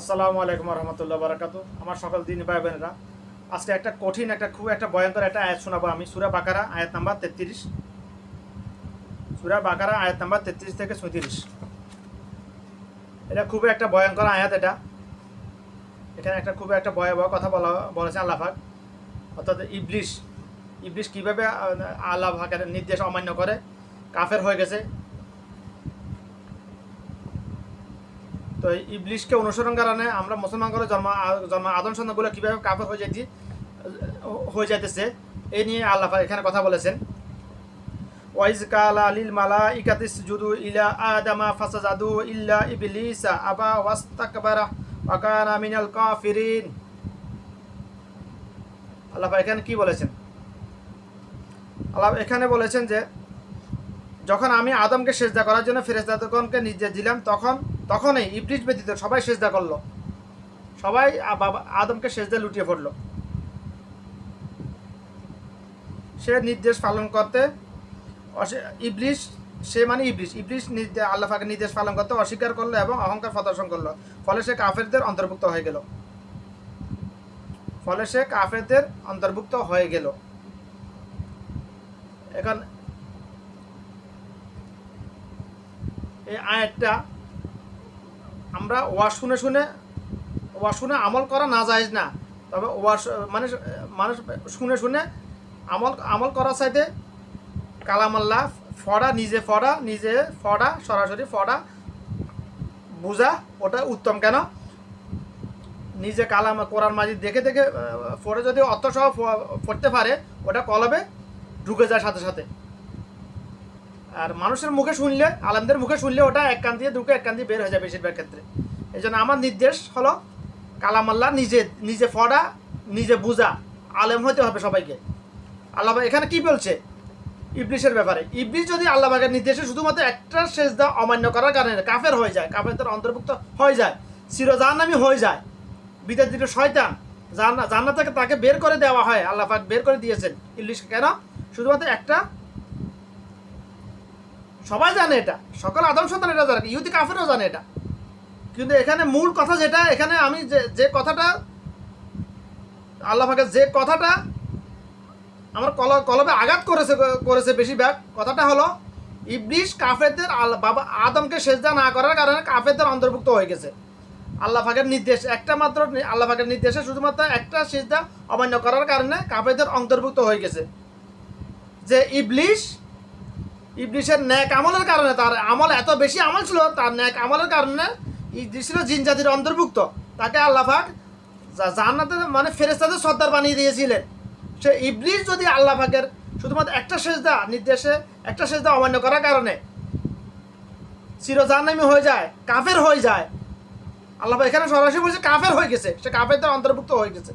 আসসালামু আলাইকুম রহমতুল্লাহ বারাকাত আমার সকল দিন ভাই বোনেরা আজকে একটা কঠিন, একটা খুব একটা ভয়ঙ্কর একটা আয়াত শোনাবো আমি। সুরা বাকারা, আয়াত নাম্বার তেত্রিশ। সুরা বাকারা, আয়াত নাম্বার তেত্রিশ থেকে সৈত্রিশ এটা খুবই একটা ভয়ঙ্কর আয়াত এটা। এখানে একটা খুব একটা ভয়াবহ কথা বলা, বলেছে আল্লাহাক অর্থাৎ ইবলিশ ইবলিশ কীভাবে আল্লাহ পাকের নির্দেশ অমান্য করে? কাফের হয়ে গেছে তো এই ইবলিশকে অনুসরণ কারণে আমরা মুসলমান করে জন্ম জন্ম আদম সন্তানগুলো কীভাবে কাফের হয়ে যাইছি হয়ে যাইতেছে এই নিয়ে আল্লাহ এখানে কথা বলেছেন। ওয়াইজ কালা আলিল মালা ইকাতিস জুদু ইলা আদামা ফাসা জাদু ইল্লা ইবলিসা, আবা ওয়াস্তাকবারা ওয়াকানা মিনাল কাফিরিন। আল্লাহ এখানে কি বলেছেন? আল্লাহ এখানে বলেছেন যে যখন আমি আদমকে সেজদা করার জন্য ফেরেস্তাগণকে নির্দেশ দিলাম, তখন, তখনই ইবলিশ ব্যতীত সবাই সেজদা করল। সবাই আদমকে সেজদা লুটিয়ে পড়ল। সে নির্দেশ পালন করতে ইবলিশ সে মানে ইবলিশ ইবলিশ আল্লাহ নির্দেশ পালন করতে অস্বীকার করল এবং অহংকার প্রদর্শন করল। ফলে সে কাফেরদের অন্তর্ভুক্ত হয়ে গেল। ফলে সে কাফেরদের অন্তর্ভুক্ত হয়ে গেল। এখন এই আয়াতটা আমরা ওয়া শুনে শুনে ওয়া শুনে আমল করা না যায় না। তবে ওয়া মানে মানুষ শুনে শুনে আমল আমল করার চাইতে কালামাল্লা ফড়া, নিজে ফড়া নিজে ফড়া, সরাসরি ফড়া, বোঝা, ওটা উত্তম। কেন? নিজে কালাম কোরআন মাজিদ দেখে দেখে পড়ে যদি অর্থ সহ পড়তে পারে, ওটা কলবে ঢুকে যায় সাথে সাথে। আর মানুষের মুখে শুনলে, আলমদের মুখে শুনলে ওটা এক কান দিয়ে ঢুকে এক কান দিয়ে বের হয়ে যায় বেশিরভাগ ক্ষেত্রে। এই জন্য আমার নির্দেশ হলো কালামাল্লাহ নিজে নিজে ফড়া নিজে বুঝা, আলেম হতে হবে সবাইকে। আল্লাহ এখানে কি বলছে? ইবলিশের ব্যাপারে। ইবলিশ যদি আল্লাহ বাগের নির্দেশে শুধুমাত্র একটা শেষ সেজদা অমান্য করার কারণে কাফের হয়ে যায় কাফেরদের অন্তর্ভুক্ত হয়ে যায়, চিরজাহান্নামি হয়ে যায় বিদার দিকে শয়তান, জান্না জান্নাত থেকে তাকে বের করে দেওয়া হয়, আল্লাহ বের করে দিয়েছেন ইবলিশকে। কেন? শুধুমাত্র একটা সবাই জানে এটা। সকল আদম সন্তান এটা জানে, ইহুদি কাফেরও জানে এটা। কিন্তু এখানে মূল কথা যেটা, এখানে আমি যে যে কথাটা, আল্লাহ পাকের যে কথাটা আমার কল, কলবে আঘাত করেছে করেছে বেশিরভাগ, কথাটা হলো, ইবলিশ কাফেরদের আল্লাহ বাবা আদমকে সেজদা না করার কারণে কাফেরদের অন্তর্ভুক্ত হয়ে গেছে। আল্লাহ পাকের নির্দেশ, একটা মাত্র আল্লাহ পাকের নির্দেশে শুধুমাত্র একটা সেজদা অমান্য করার কারণে কাফেরদের অন্তর্ভুক্ত হয়ে গেছে। যে ইবলিশ ইবলিশের ন্যাক আমলের কারণে তার আমল এত বেশি আমল ছিল, তার ন্যাক আমলের কারণে ইবলিশ ছিল জিন জাতির অন্তর্ভুক্ত। তাকে আল্লাহ পাক জান্নাতে মানে ফেরেস্তাদের সর্দার বানিয়ে দিয়েছিলেন। সে ইবলিশ যদি আল্লাহ পাকের শুধুমাত্র একটা সেজদা নির্দেশে একটা সেজদা অমান্য করার কারণে চিরজাহান্নামি হয়ে যায়, কাফের হয়ে যায়, আল্লাহ এখানে সরাসরি বলছে কাফের হয়ে গেছে, সে কাফেরদের অন্তর্ভুক্ত হয়ে গেছে।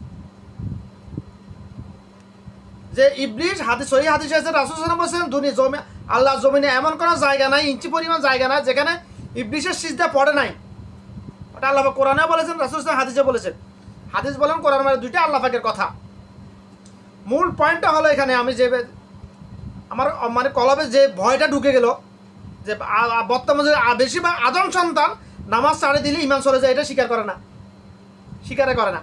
যে ইবলিশ হাদিস, সহি হাদিস আছে, রাসুল সাল্লাম বলছেন দুনিয়া জমি আল্লাহ জমিনে এমন কোনো জায়গা নাই, ইঞ্চি পরিমাণ জায়গা নাই, যেখানে ইবলিশের সিজদা পড়ে নাই। ওটা আল্লাহ কোরআনে বলেছেন, রাসুল হাদিসে বলেছেন। হাদিস বলেন কোরআন মানে দুইটা আল্লাহ পাকের কথা। মূল পয়েন্টটা হলো এখানে, আমি যে আমার মানে কলবে যে ভয়টা ঢুকে গেল, যে বর্তমানে বেশিরভাগ আদম সন্তান নামাজ ছাড়ে দিলে ইমান চলে যায়, এটা স্বীকার করে না। স্বীকারে করে না।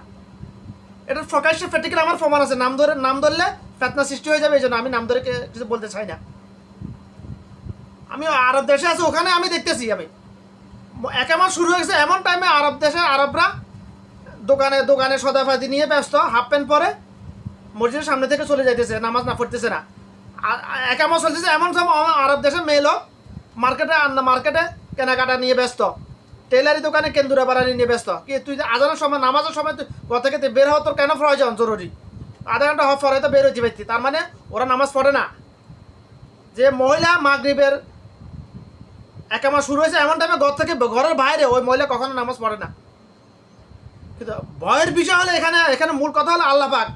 এটা প্রকাশ্যে প্র্যাকটিক্যাল আমার প্রমাণ আছে, নাম ধরে নাম ধরলে ফেতনা সৃষ্টি হয়ে যাবে, এই জন্য আমি নাম ধরে কিছু বলতে চাই না। আমি আরব দেশে আছি, ওখানে আমি দেখতেছি আমি। এক মাস শুরু হয়েছে এমন টাইমে আরব দেশে আরবরা দোকানে দোকানে সদাফাতি নিয়ে ব্যস্ত হাফ প্যান্ট পরে মসজিদের সামনে থেকে চলে যাইতেছে, নামাজ না পড়তেছে না। এক মাস চলতেছে এমন সব আরব দেশের মেয়ে লোক, মার্কেটে মার্কেটে কেনাকাটা নিয়ে ব্যস্ত টেলারি দোকানে কেন্দুরা বাড়ানি নিয়ে ব্যস্ত। কি, তুই আজানের সময়, নামাজের সময় তুই ঘর থেকে বের হওয়া তোর কেন প্রয়োজন? জরুরি। আধা ঘণ্টা হওয়ার পরে তো বের হইতে পারতি। তার মানে ওরা নামাজ পড়ে না। যে মহিলা মাগরিবের একামা শুরু হয়েছে, এমন টাইমে ঘর থেকে ঘরের বাইরে, ওই মহিলা কখনো নামাজ পড়ে না। কিন্তু ভয়ের বিষয় হলো এখানে এখানে মূল কথা হলো আল্লাহ পাক।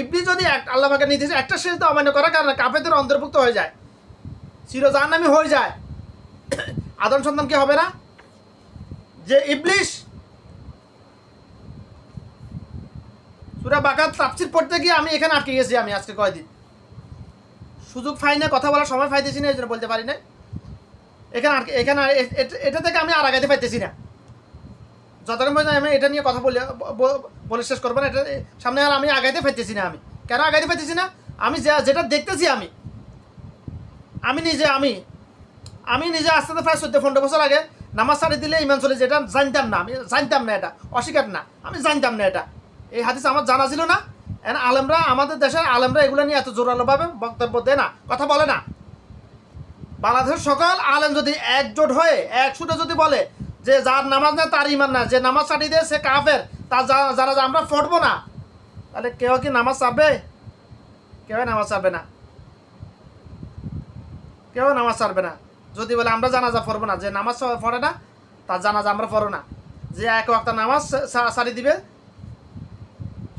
ইবলি যদি আল্লাহ পাকের নির্দেশে, একটা শেষ তো অমান্য করার কারণে কাফেরদের অন্তর্ভুক্ত হয়ে যায়। চিরজাহান্নামি হয়ে যায়। আদম সন্তান কি হবে না? যে ইবলিশ সুরা বাকাত তাফসির পড়তে গিয়ে আমি এখানে আটকে গেছি আমি আজকে কয়দিন। সুযোগ পাই না কথা বলার সময় পাইতেছি না, এই জন্য বলতে পারি না এখানে এখানে আর এ- এ- এটা থেকে আমি আর আগাতে পাইতেছি না। যতক্ষণ পর্যন্ত আমি এটা নিয়ে কথা বলে বলে শেষ করব না, এটা সামনে আর আমি আগাইতে ফেলতেছি না আমি। কেন আগাইতে ফেলতেছি না? আমি যেটা দেখতেছি আমি। আমি নিজে আমি আমি নিজে আস্তে আস্তে প্রায় চোদ্দ পনেরো বছর আগে নামাজ ছাড়ি দিলে ইমান চলে যেটা জানতাম না। আমি জানতাম না এটা। অস্বীকার না। আমি জানতাম না এটা। এই হাদিস আমার জানা ছিল না। এন আলেমরা আমাদের দেশের আলেমরা এগুলো নিয়ে এত জোরালোভাবে বক্তব্য দেয় না। কথা বলে না। বাংলাদেশের সকল আলেম যদি একজোট হয়ে একসুটে যদি বলে যে যার নামাজ নেই, তার ইমান না যে নামাজ ছাড়ি দেয়, সে কাফের। তার যা- যারা আমরা ফটবো না, তাহলে কেউ কি নামাজ ছাড়বে? কেউ নামাজ ছাড়বে না। কেউ নামাজ ছাড়বে না। যদি বলে আমরা জানাজা পড়ব না, যে নামাজ পড়ে না, তার জানাজা আমরা পড়ো না। যে এক একটা নামাজ সারি দিবে,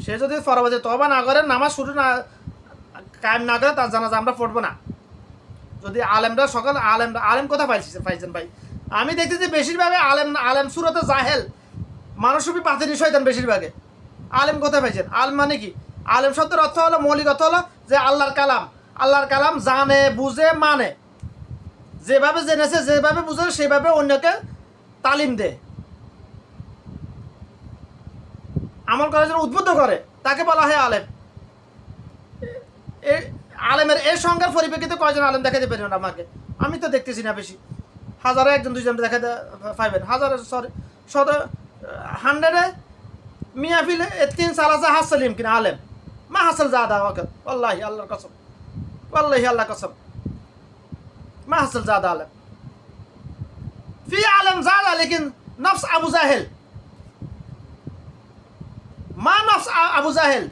সে যদি ফরবাজে তবা না করে, নামাজ শুরু না কায়েম না করে, তার জানাজা আমরা পড়ব না। যদি আলেমরা সকল আলেম আলেম কথা পাইছে পাইছেন ভাই। আমি দেখতেছি বেশিরভাগে আলেম আলেম সুরতে জাহেল। মানুষবি পাতিনি শয়তান বেশিরভাগে। আলেম কথা পাইছেন আলেম মানে কি? আলেম শব্দের অর্থ হলো, মৌলিক অর্থ হলো যে আল্লাহর কালাম। আল্লাহর কালাম জানে, বুঝে মানে। যেভাবে জেনেছে, যেভাবে বুঝে, সেভাবে অন্যকে তালিম দেয় আমল করার জন্য উদ্বুদ্ধ করে। তাকে বলা হয় আলেম। আলেমের এই সংখ্যার পরিপ্রেক্ষিতে কয়জন আলেম দেখাতে পারবেন আমাকে? আমি তো দেখতেছি না বেশি। হাজারে একজন দুইজন দেখাতে পাইবেন। হাজারে সরি শত হান্ড্রেডে মিয়াফিলে তিন সালাসা হাসলিম কিনা আলেম। মা হাসল জাদা ওকে আল্লাহ আল্লাহর কসম। আল্লাহ আল্লাহ কসম। মা হাসল জাদা আলেম। ফি আলেম জাদা লেকিন নফস আবু জাহেল। মা নফস আবু জাহেল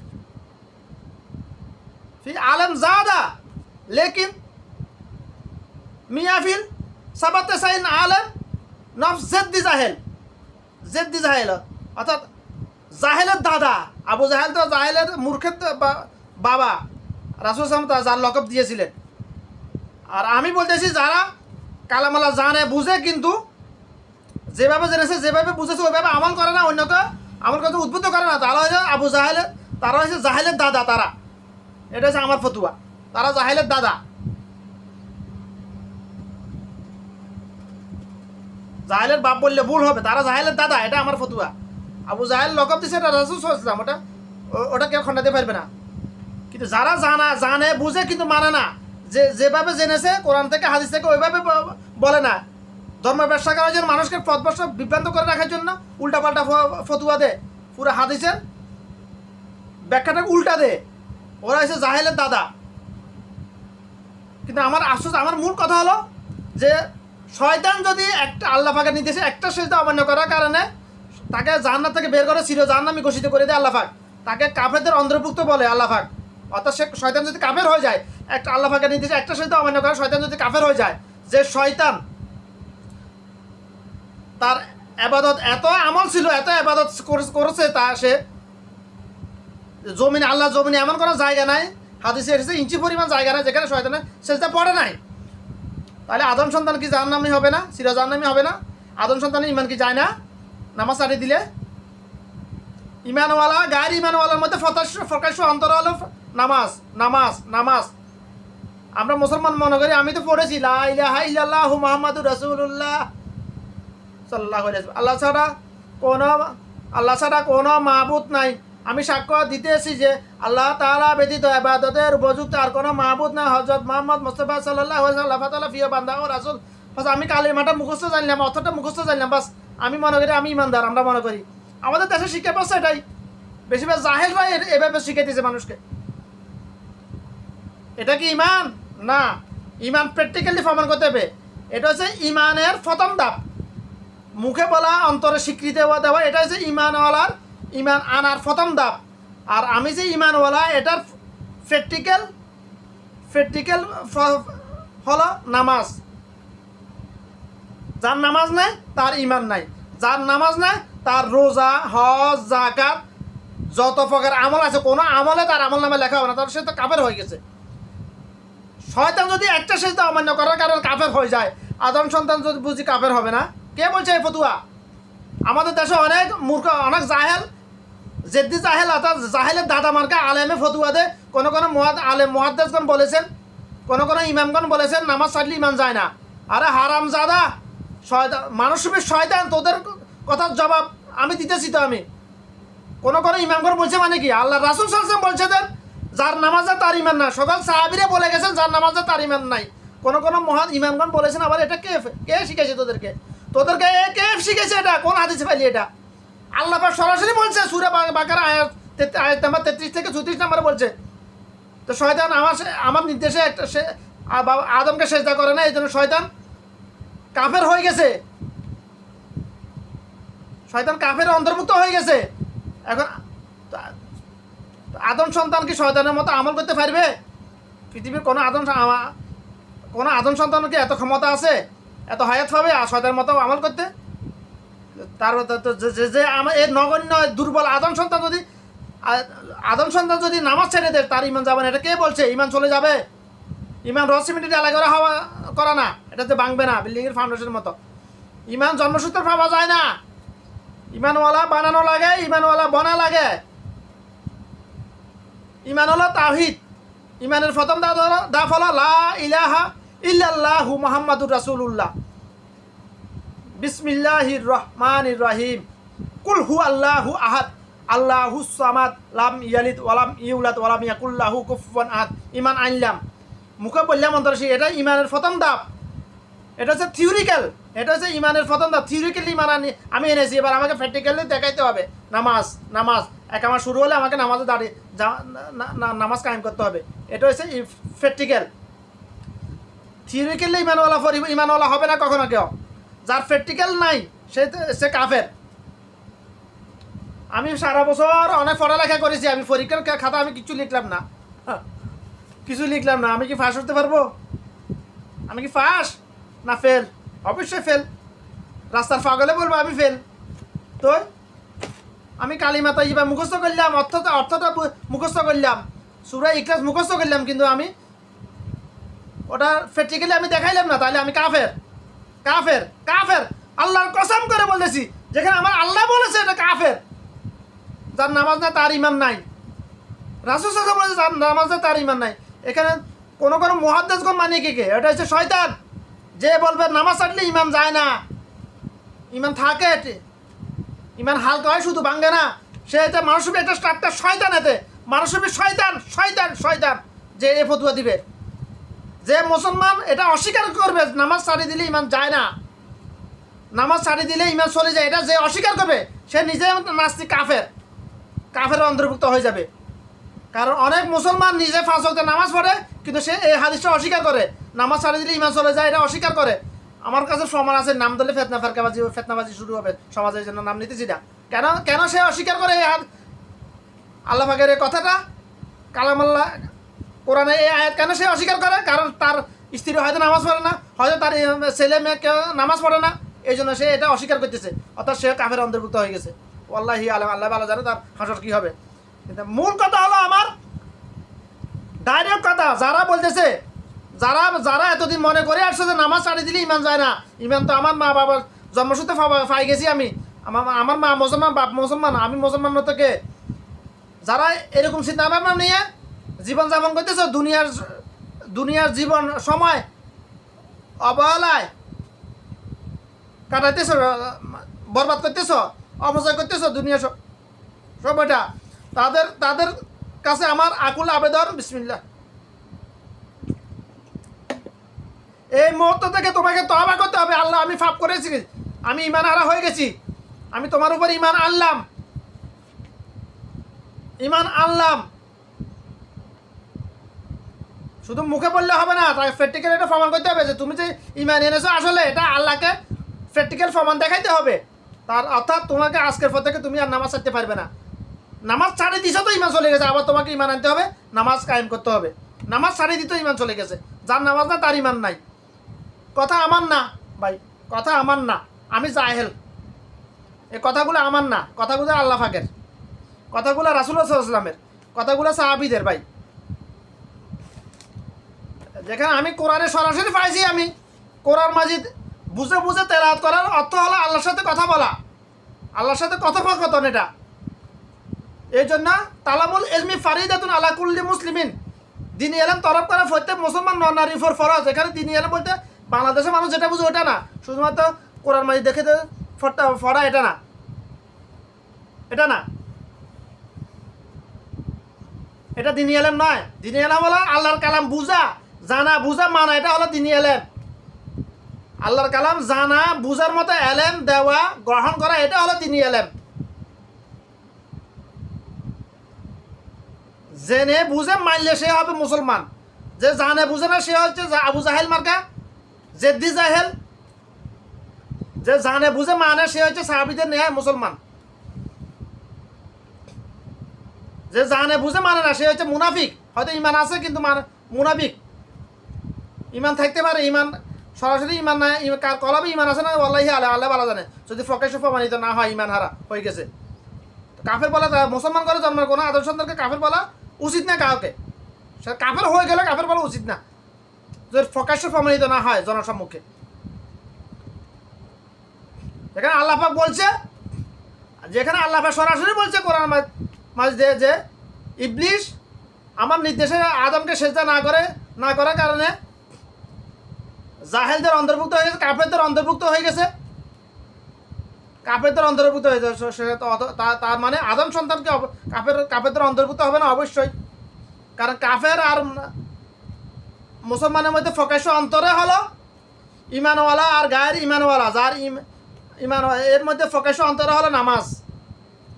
ফি আলম জাদা লেকিন মিয়াফিল সাবাতে সাইন আলম নফ জেদ্দি জাহেল জেদ্দি জাহেলত অর্থাৎ জাহেলের দাদা, আবু জাহেল তো জাহেলের মূর্খের বাবা, রাসুল সাম তা যার লকব দিয়েছিলেন। আর আমি বলতেছি যারা কালামালা জানে বুঝে, কিন্তু যেভাবে জেনেছে, যেভাবে বুঝেছে, ওইভাবে আমল করে না, অন্যকে আমল করতে উদ্বুদ্ধ করে না। তারা হয়েছে আবু জাহেলের তারা হয়েছে জাহেলের দাদা তারা। এটা হচ্ছে আমার ফতুয়া। তারা জাহেলের দাদা। জাহেলের বাপ বললে ভুল হবে, তারা জাহেলের দাদা, এটা আমার ফতুয়া। আবু জাহেল লকব দিছে, এটা রাসুল সাল্লাম ওটা ওটা কেউ খণ্ডাতে পারবে না। কিন্তু যারা জানা, জানে, বুঝে, কিন্তু মানে না। যে, যেভাবে জেনেছে, কোরআন থেকে, হাদিস থেকে, ওইভাবে বলে না। ধর্ম ব্যবসা করার জন্য মানুষকে পথভ্রষ্ট বিভ্রান্ত করে রাখার জন্য উল্টাপাল্টা ফতুয়া দে। পুরো হাদিসের ব্যাখ্যাটা উল্টা দে। ওরা হচ্ছে জাহেলের দাদা। কিন্তু আমার আফসোস, আমার মূল কথা হলো যে শয়তান যদি একটা আল্লাহ পাকের নির্দেশে একটা সেজদা অমান্য করার কারণে তাকে জান্নাত থেকে বের করে চির জাহান্নামি ঘোষিত করে দেয় আল্লাহ পাক তাকে কাফেরদের অন্তর্ভুক্ত বলে আল্লাহ পাক অর্থাৎ সে শয়তান যদি কাফের হয়ে যায়, একটা আল্লাহ পাকের নির্দেশে একটা সেজদা অমান্য করে শয়তান যদি কাফের হয়ে যায়, যে শয়তান তার আবাদত এত আমল ছিল, এত আবাদত করেছে তা সে জমিনে আল্লাহ জমিনে এমন কোনো জায়গা নাই, হাদিসে এসেছে, ইঞ্চি পরিমাণ জায়গা নাই যেখানে শয়তানে সেজদা পড়ে নাই। তাহলে আদম সন্তান কি জাহান্নামি হবে না? সিরা জাহান্নামি হবে না? আদম সন্তানের ইমান কি যায় না? নামাজ ছাড়িয়ে দিলে? ইমানওয়ালা গায়ের ইমানওয়ালার মধ্যে প্রকাশ্য প্রকাশ্য অন্তর হলো নামাজ নামাজ নামাজ। আমরা মুসলমান মনে করি, আমি তো পড়েছি, লা ইলাহা ইল্লাল্লাহ মুহাম্মাদুর রাসূলুল্লাহ সাল্লাল্লাহু আলাইহি ওয়াসাল্লাম। আল্লাহ ছাড়া কোনো, আল্লাহ ছাড়া কোনো মাহবুদ নাই। আমি সাক্ষ্য দিতেছি যে আল্লাহ তাআলা ব্যতীত ইবাদতের উপযুক্ত আর কোনো মাহবুদ নাই। হযরত মুহাম্মদ মুস্তাফা আলাইহি ওয়াসাল্লাম তাআলা বান্দা ও রাসূল। বাস, আমি কালিমাটা মুখস্থ জানলাম, অর্থটা মুখস্থ জানলাম, বাস আমি মনে করি আমি ইমানদার, আমরা মনে করি। আমাদের দেশে শিক্ষা পাচ্ছে এটাই। বেশিরভাগ জাহেলরাই এভাবে শিখাইতেছে মানুষকে। এটা কি ইমান? না। ইমান প্র্যাকটিক্যালি প্রমাণ করতে হবে। এটা হচ্ছে ইমানের প্রথম ধাপ। মুখে বলা, অন্তরে স্বীকৃতি দেওয়া দেওয়া, এটা হচ্ছে ইমানওয়ালার ইমান আনার প্রথম ধাপ। আর আমি যে ইমানওয়ালা, এটার প্র্যাকটিক্যাল প্র্যাকটিক্যাল হলো নামাজ। যার নামাজ নাই, তার ইমান নাই। যার নামাজ নাই, তার রোজা, হজ জাকাত যত প্রকার আমল আছে, কোনো আমলে তার আমল নামে লেখা হবে না, তার সে তো কাফের হয়ে গেছে। শয়তান যদি একটা সেজদা অমান্য করার কারণে কাফের হয়ে যায়, আদম সন্তান যদি বুঝি কাফের হবে না, কে বলছে এই ফতুয়া? আমাদের দেশে অনেক মূর্খ, অনেক জাহেল জেদ্দি জাহেল অর্থাৎ জাহেলের দাদা মার্কা আলেমে ফতুয়া দে। কোনো কোনো মহাদ আলেম মহাদ্দেশগণ বলেছেন, কোনো কোনো ইমামগণ বলেছেন, নামাজ ছাড়লে ইমান যায় না। আরে হারাম জাদা মানুষ শয়তান, তোদের কথার জবাব আমি দিতেছি তো আমি। কোনো কোনো ইমামগণ বলছে মানে কি? আল্লাহ রাসুল সাল্লাম বলছে দেন যার নামাজে তার ইমান না সকল সাহাবিরে বলে গেছেন, যার নামাজে তার ইমান নাই। কোনো কোনো মহান ইমামগণ বলেছেন, আবার এটা কে কে শিখেছে তোদেরকে? তোদেরকে কে শিখেছে এটা? কোন হাদিসে পাইলি এটা? আল্লাহ সরাসরি বলছে, সুরে বাকার আয়াত নাম্বার তেত্রিশ থেকে চৌত্রিশ নাম্বারে বলছে। তো শয়তান আমার আমার নির্দেশে একটা সে আদমকে সেজদা করে না এই জন্য শয়তান কাফের হয়ে গেছে। শয়তান কাফের অন্তর্ভুক্ত হয়ে গেছে। এখন আদম সন্তান কি শয়তানের মতো আমল করতে পারবে? পৃথিবীর কোনো আদম কোনো আদম সন্তানের কি এত ক্ষমতা আছে? এত হায়াত পাবে আর শয়তানের মতো আমল করতে? দুর্বল আদম সন্তান যদি আদম সন্তান যদি নামাজ ছেড়ে দেয়, তার ইমান যাবে না। এটা কে বলছে? ইমান চলে যাবে? ইমান রস আলাদা করা হওয়া করা না। না বিল্ডিংয়ের ফাউন্ডেশনের মতো। ইমান জন্মসূত্রে পাওয়া যায় না। ইমানওয়ালা বানানো লাগে ইমানওয়ালা বনা লাগে। ইমান হলো তাহিদ ইমানের প্রথম দা ধরো দাফ হলো লা ইলাহা ইল্লাল্লাহু মুহাম্মাদুর রাসূলুল্লাহ। বিসমিল্লাহির রহমানির রহিম। কুল হু আল্লাহু আহাদ। আল্লাহু সামাদ। লাম ইয়ালিদ ওয়ালাম ইউলাদ ওয়ালাম ইয়াকুল্লাহু কুফুয়ান আহাদ। ইমান আনলাম। মুখে বললাম অন্তরসী এটা ইমানের প্রথম ধাপ। এটা হচ্ছে থিওরিক্যাল এটা হচ্ছে ইমানের প্রথম ধাপ। থিওরিক্যালি ইমান আনি আমি এনেছি। এবার আমাকে প্র্যাকটিক্যালি দেখাইতে হবে। নামাজ নামাজ। এক আমার শুরু হলে আমাকে নামাজে দাঁড়িয়ে নামাজ কায়েম করতে হবে। এটা হচ্ছে প্র্যাকটিক্যাল থিওরিক্যালি ইমানওয়ালা ইমানওয়ালা হবে না কখনো কেউ। যার প্র্যাকটিক্যাল নাই সে সে কাফের। আমি সারা বছর অনেক পড়ালেখা করেছি আমি পরীক্ষার খাতা আমি কিছু লিখলাম না। হ্যাঁ, কিছু লিখলাম না। আমি কি ফাঁস হতে পারব? আমি কি ফাঁস না ফেল অবশ্যই ফেল রাস্তার পাগলে বলব আমি ফেল তো আমি কালী মাতা ইবা মুখস্থ করলাম অর্থটা অর্থটা মুখস্থ করলাম। সুরা ইকলাস মুখস্থ করলাম কিন্তু আমি ওটা প্র্যাকটিক্যালি আমি দেখাইলাম না তাহলে আমি কাফের। কাফের কাফের। আল্লাহর কসম করে বলেছি যেখানে আমার আল্লাহ বলেছে এটা কাফের। যার নামাজ না তার ইমান নাই। রাসুল সাথে বলেছে, যার নামাজ না তার ইমান নাই। এখানে কোনো কোনো মহাদ্দেশগণ মানে কে কে? এটা হচ্ছে শয়তান। যে বলবে, নামাজ ছাড়লে ইমান যায় না। ইমান থাকে ইমান হালকা হয়, শুধু ভাঙ্গে না। সে এটা মানুষের একটা স্টার্টটা শয়তান এতে। মানুষের শয়তান শয়তান শয়তান। যে এ ফতুয়া দিবে। যে মুসলমান এটা অস্বীকার করবে, নামাজ ছাড়ি দিলে ইমান যায় না। নামাজ ছাড়ি দিলে ইমান চলে যায়। এটা যে অস্বীকার করবে, সে নিজে নাস্তিক, কাফের। কাফের অন্তর্ভুক্ত হয়ে যাবে। কারণ অনেক মুসলমান নিজে ওয়াক্ত নামাজ পড়ে, কিন্তু সে এই হাদিসটা অস্বীকার করে। নামাজ ছাড়ি দিলে ইমান চলে যায়, এটা অস্বীকার করে। আমার কাছে সমান আছে, নাম দিলে ফেতনা, ফেরকাবাজি, ফেতনাবাজি শুরু হবে। সমাজের জন্য নাম নিতেছি না। কেন কেন সে অস্বীকার করে এই আল্লাহ এই কথাটা? কালাম আল্লাহ কোরআনে এই আয়াত কেন সে অস্বীকার করে? কারণ তার স্ত্রী হয়তো নামাজ পড়ে না, হয়তো তার ছেলে মেয়ে নামাজ পড়ে না। এই জন্য সে এটা অস্বীকার করতেছে। অর্থাৎ সে কাফের অন্তর্ভুক্ত হয়ে গেছে। আল্লাহি আলম, আল্লাহ ভালো জানে তার হাসর কি হবে। কিন্তু মূল কথা হলো আমার ডাইরেক্ট কথা, যারা বলতেছে, যারা যারা এতদিন মনে করে আসছে যে নামাজ ছাড়ি দিলে ইমান যায় না। ইমান তো আমার মা বাবার জন্মসূত্রে পাই গেছি আমি। আমার আমার মা মুসলমান, বাপ মুসলমান, আমি মুসলমান থেকে যারা এরকম চিন্তা ভাবনা নিয়ে জীবন যাপন করতেছ? দুনিয়ার দুনিয়ার জীবন সময় অবহেলায় কাটাইতেছ, বরবাদ করতেছ, অপচয় করতেছ দুনিয়া সময়টা। তাদের তাদের কাছে আমার আকুল আবেদন বিসমিল্লা এই মুহূর্ত থেকে তোমাকে তবা করতে হবে। আল্লাহ, আমি ফাপ করেছি। আমি ইমান হারা হয়ে গেছি। আমি তোমার উপর ইমান আনলাম। ইমান আনলাম। শুধু মুখে বললে হবে না তাই প্র্যাকটিক্যাল এটা প্রমাণ করতে হবে যে তুমি যে ইমান এনেছো আসলে, এটা আল্লাহকে প্র্যাকটিক্যাল প্রমাণ দেখাইতে হবে। তার অর্থাৎ তোমাকে আজকের পর থেকে তুমি আর নামাজ ছাড়তে পারবে না। নামাজ ছাড়ে দিছো তো ইমান চলে গেছে, আবার তোমাকে ইমান আনতে হবে, নামাজ কায়েম করতে হবে। নামাজ ছাড়ে দিত ইমান চলে গেছে, যার নামাজ না তার ইমান নাই। কথা আমার না, ভাই, কথা আমার না, আমি জাহেল। এই কথাগুলো আমার না, কথাগুলো আল্লাহ ফাকের কথাগুলো রাসুল্লাহ সাল্লামের কথাগুলো সাহাবিদের, ভাই। যেখানে আমি কোরআনে সরাসরি পাইছি আমি। কোরআন মাজিদ বুঝে বুঝে তেলাওয়াত করার অর্থ হলো আল্লাহর সাথে কথা বলা। আল্লাহর সাথে কথোপকথন এটা। এই জন্য তালামুল এলমি ফারিদাতুন আলা কুল্লি মুসলিমিন। দিনী এলাম তরফ করা প্রত্যেক মুসলমান নন নারী ফর ফরজ। এখানে দিনী এলাম বলতে বাংলাদেশের মানুষ যেটা বুঝে ওটা না। শুধুমাত্র কোরআন মাজিদ দেখে ফটা ফড়া এটা না। এটা না। এটা দিনী এলেম নয়। দিনী এলাম হলো আল্লাহর কালাম বুঝা। জানা বুঝা মানা, এটা হলো তিনি এলেম আল্লাহর কালাম, জানা বুঝার মতো এলেম দেওয়া, গ্রহণ করা, এটা হলো তিনি এলেম জেনে বুঝে মানলে সে হবে মুসলমান। যে জানে বুঝে না, সে হচ্ছে আবু জাহেল মার্কা, জেদ্দি জাহেল। যে জানে বুঝে মানে সে হচ্ছে সাহাবিদের নেয় মুসলমান। যে জানে বুঝে মানে না, সে হচ্ছে মুনাফিক। হয়তো ইমান আছে, কিন্তু মানে মুনাফিক। ইমান থাকতে পারে, ইমান সরাসরি ইমান নাই কার কলাবে ইমান আছে না আল্লাহি আল্লাহ আল্লাহ ভালো জানে। যদি প্রকাশ্য প্রমাণিত না হয়, ইমান হারা, হয়ে গেছে। কাফের বলা মুসলমান করে জন্মের কোনো আদর্শ সন্তানকে কাফের বলা উচিত না কাউকে। সে কাফের হয়ে গেলে কাফের বলা উচিত না। যদি প্রকাশ্য প্রমাণিত না হয় জনসম্মুখে। যেখানে আল্লাহ পাক বলছে, যেখানে আল্লাহ পাক সরাসরি বলছে কোরআন মাঝ দিয়ে যে ইবলিশ আমার নির্দেশে আদমকে সেজদা না করে, না করার কারণে জাহেলদের অন্তর্ভুক্ত হয়ে গেছে, কাফেরদের অন্তর্ভুক্ত হয়ে গেছে। কাফেরদের অন্তর্ভুক্ত হয়ে গেছে, সে তো তার মানে আদম সন্তানকে কাফের কাফেরদের অন্তর্ভুক্ত হবে না অবশ্যই। কারণ কাফের আর মুসলমানের মধ্যে প্রকাশ্য অন্তরে হলো ইমানওয়ালা আর গায়ের ইমানওয়ালা, যার ইম- ইমান এর মধ্যে প্রকাশ্য অন্তরে হলো নামাজ।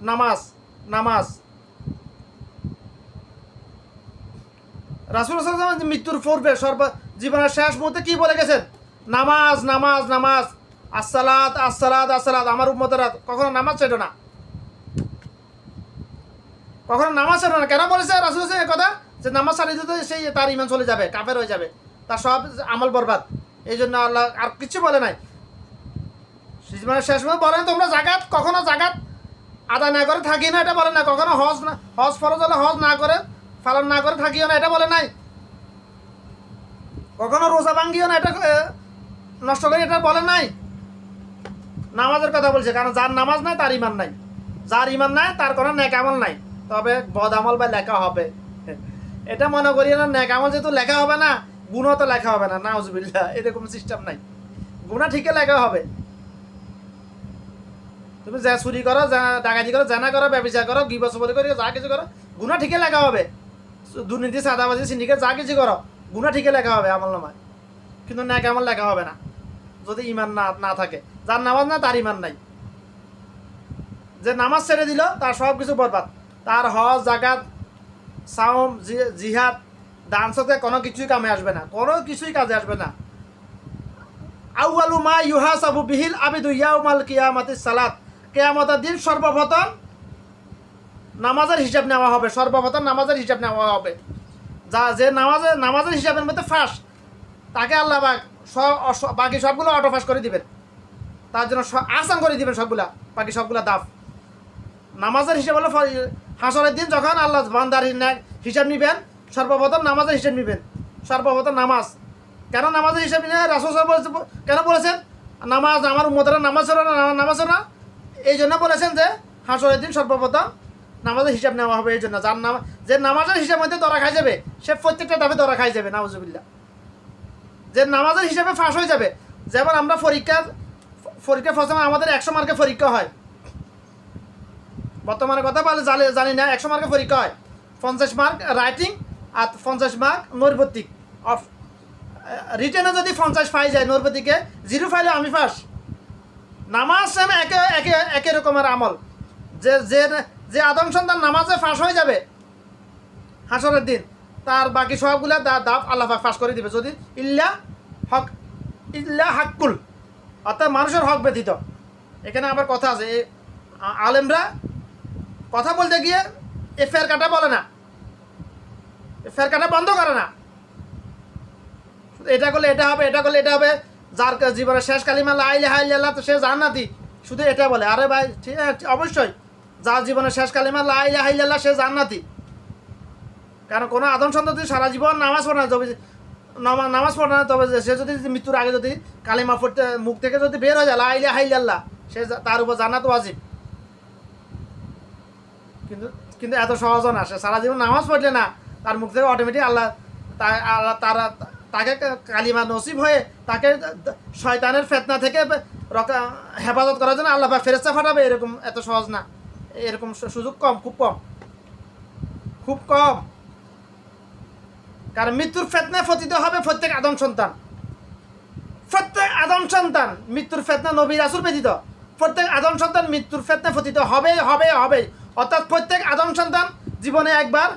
নামাজ নামাজ। রাসুল মৃত্যুর পূর্বে সর্ব জীবনের শেষ মুহূর্তে কি বলে গেছেন? নামাজ নামাজ নামাজ। আসসালাত আসসালাত আসসালাত। আমার উম্মতেরা কখনো নামাজ ছেড়ো না। কখনো নামাজ ছেড়ো না। কেন বলেছে রাসুল এই কথা? যে নামাজ ছাড়িয়ে দিতে সেই তার ইমান চলে যাবে, কাফের হয়ে যাবে। তার সব আমল বরবাদ। এই জন্য আল্লাহ আর কিছু বলে নাই। মানে শেষ মুহূর্তে বলেন, তোমরা জাগাত কখনো জাগাত আদা না করে থাকি না? এটা বলে না কখনো হজ না হজ ফরজ হলে হজ না করে, পালন না করে থাকিও না। এটা বলে নাই। কখনো রোজা ভাঙ্গিও না, এটা নষ্ট করে, এটা বলে নাই। নামাজের কথা বলছে, কারণ যার নামাজ নাই, তার ইমান নাই। যার ইমান নাই, তার কোনো নেক আমল নাই। তবে বদ আমল বা লেখা হবে। এটা মনে করি না, নেক আমল যেহেতু লেখা হবে না, গুণও তো লেখা হবে না নাউজবিল্লা এরকম সিস্টেম নাই। গুণা ঠিকই লেখা হবে। তুমি যা চুরি করো, যা ডাকাতি করো, জানা করো, ব্যবসা করো গিবসবলি করো যা কিছু করো, গুণা ঠিকই লেখা হবে। দুর্নীতি সাদাবাজি সিন্ডিকেট, যা কিছু করো। গুণা ঠিকই লেখা হবে আমল নামায়। কিন্তু ন্যাক আমল লেখা হবে না। যদি ইমান না না থাকে। যার নামাজ না তার ইমান নাই। যে নামাজ ছেড়ে দিল, তার সব কিছু বরবাদ। তার হজ জাগাত সাওম জিহাদ ডান্সতে কোনো কিছুই কামে আসবে না। কোনো কিছুই কাজে আসবে না। আউয়ালু মা ইউহাসাবু বিহিল আবিদু ইয়াউমাল কিয়ামাতিস সালাত। কিয়ামতের দিন সর্বপ্রথম নামাজের হিসাব নেওয়া হবে। সর্বপ্রথম নামাজের হিসাব নেওয়া হবে। যা যে নামাজে, নামাজের হিসাবের মধ্যে ফার্স্ট তাকে আল্লাহ বাক সব বাকি সবগুলো অটো ফাঁস করে দিবেন। তার জন্য আসান করে দিবেন সবগুলা, বাকি সবগুলা দাফ। নামাজের হিসাব হলো হাসরের দিন যখন আল্লাহ বান্দার হিসাব নিবেন, সর্বপ্রথম নামাজের হিসাব নিবেন, সর্বপ্রথম নামাজ। কেন নামাজের হিসাব নিয়ে রাসুল কেন বলেছেন, নামাজ আমার উম্মতেরা নামাজ না নামাজ না? এই জন্য বলেছেন যে হাসরের দিন সর্বপ্রথম নামাজের হিসাব নেওয়া হবে, এই জন্য যার নাম যে নামাজের হিসাব মধ্যে দরা খাই যাবে, সে প্রত্যেকটা দাবে দরা খাই যাবে, নাউজুবিল্লাহ। যে নামাজের হিসাবে ফাঁস হয়ে যাবে, যেমন আমরা পরীক্ষা পরীক্ষা ফার্স্ট আমাদের একশো মার্কে পরীক্ষা হয়। বর্তমানে কথা বলে জানি জানি না, একশো মার্কে পরীক্ষা হয়। পঞ্চাশ মার্ক রাইটিং আর পঞ্চাশ মার্ক নৈর্বত্তিক। অফ রিটেনে যদি পঞ্চাশ পাই যায় নৈর্বত্তিকে, জিরো পাইলে আমি ফাঁস। নামাজ সেম একে একে একই রকমের আমল। যে যে যে আদম সন্তান নামাজে ফাঁস হয়ে যাবে হাসরের দিন, তার বাকি সবগুলা দা দাপ আল্লাহাক ফাঁস করে দিবে। যদি ইল্লা হক ইল্লা হাক্কুল, অর্থাৎ মানুষের হক ব্যতীত। এখানে আবার কথা আছে আলেমরা কথা বলতে গিয়ে এ ফের কাটা বলে না। এ ফের কাটা বন্ধ করে না। এটা করলে এটা হবে, এটা করলে এটা হবে। যার জীবনের শেষ কালিমা লাইলে হাইল্লাহ তো সে জান্নাতি। শুধু এটা বলে। আরে ভাই, ঠিক অবশ্যই। যার জীবনের শেষ কালিমা লাইলে হাইল্লাহ সে জান্নাতি। কারণ কোনো আদম সন্ততি সারা জীবন নামাজ পড়ে না, তবে নামা- নামাজ পড়ে না, তবে সে যদি মৃত্যুর আগে যদি কালিমা পড়তে, মুখ থেকে যদি বের হয়ে যায় লাইলে হাইল্লাহ সে তার উপর জান্নাত ওয়াজিব। কিন্তু কিন্তু এত সহজও না, সে সারা জীবন নামাজ পড়লে না, তার মুখ থেকে অটোমেটিক আল্লাহ আল্লাহ তারা তাকে কালিমা নসিব হয়ে তাকে শয়তানের ফেতনা থেকে হেফাজত করার জন্য আল্লাহ ফেরেস্তা ফাটাবে এরকম এত সহজ না। এরকম সুযোগ কম, খুব কম। খুব কম। কারণ মৃত্যুর ফেতনায় ফতিত হবে প্রত্যেক আদম সন্তান। প্রত্যেক আদম সন্তান মৃত্যুর ফেতনা নবী রাসুল ব্যতীত। প্রত্যেক আদম সন্তান মৃত্যুর ফেতনা ফতিত হবে হবে হবে। অর্থাৎ প্রত্যেক আদম সন্তান জীবনে একবার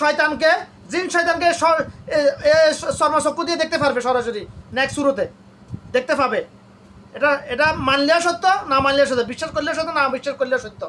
শয়তানকে, জিন শয়তানকে এ দিয়ে দেখতে পারবে সরাসরি নেক্সট শুরুতে। দেখতে পাবে। এটা এটা মানলেও সত্য না মানলেও সত্য? বিশ্বাস করলেও সত্য না বিশ্বাস করলেও সত্য?